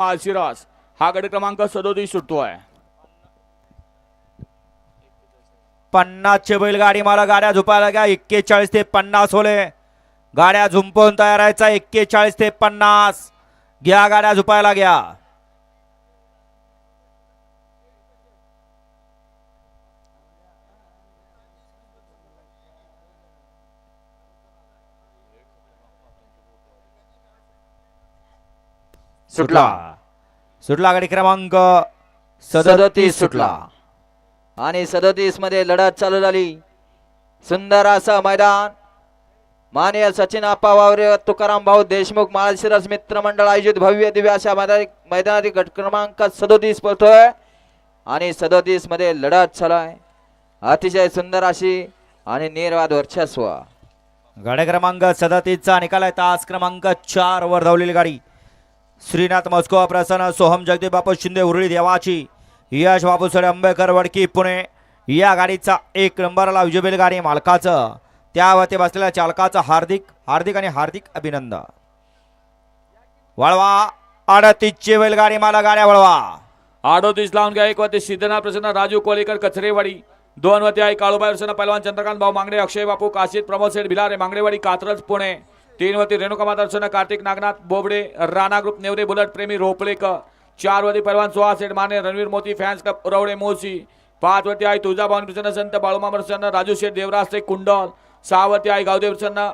माळशिरस हा गट क्रमांक सदोतीस सुटतोय. पन्नासचे बैलगाडी मला गाड्या झुपायला घ्या एक्केचाळीस ते पन्नास होले. गाड्या झुंपवून तयार राहायचा एक्केचाळीस ते पन्नास. घ्या गाड्या झुपायला घ्या सुटला. सुटला गाडी क्रमांक? सदतीस सुटला. आणि सदतीसमध्ये लढत चालू झाली. सुंदर असं मैदान. मान्य सचिन आप्पा वावरे तुकाराम भाऊ देशमुख माळशिरस मित्र मंडळ आयोजित भव्य दिव्य अशा मैदानी मैदानातील गट क्रमांक सदोतीस पळतोय आणि सदोतीसमध्ये लढत चालू आहे अतिशय सुंदर अशी आणि निर्वाद वर्चस्व. गाड्या क्रमांक सदतीसचा निकाल आहे. तास क्रमांक चार वर धावलेली गाडी. श्रीनाथ मस्को प्रसन्न सोहम जगदीप बापू शिंदे उरळी देवाची यश बापू सडे आंबेकर वडकी पुणे. या गाडीचा एक नंबरला विजुबेल गाडी मालकाचं. त्यावरती बसलेल्या चालकाचं हार्दिक हार्दिक आणि हार्दिक अभिनंदन. वळवा अडतीसची बैलगाडी मला गाड्या वळवा. अडोतीस लावून घ्या एक वरती सिद्धनाथ प्रसन्न राजू कोलेकर कचरेवाडी. दोन वरती आहे काळूबाई प्रसन्न पैलवान चंद्रकांत भाऊ मांगडे अक्षय बापू काशीद प्रमोद सेठ भिलारे मांगडेवाडी कात्रज पुणे. तीन वरती रेणुका दर्शन कार्तिक नागनाथ बोबडे राणा ग्रुप नेवरे बुलट प्रेमी रोपळेकर चार वरती पहलवान सेठ माने रणवीर मोती फॅन्स क्लब उरवडे मोसी. पाच वरती आहे तुळजाभवानी प्रसन्न संत बाळूमा प्रसन्न राजू शेठ देवराज कुंडल. सहा वरती आहे गावदेव प्रसन्न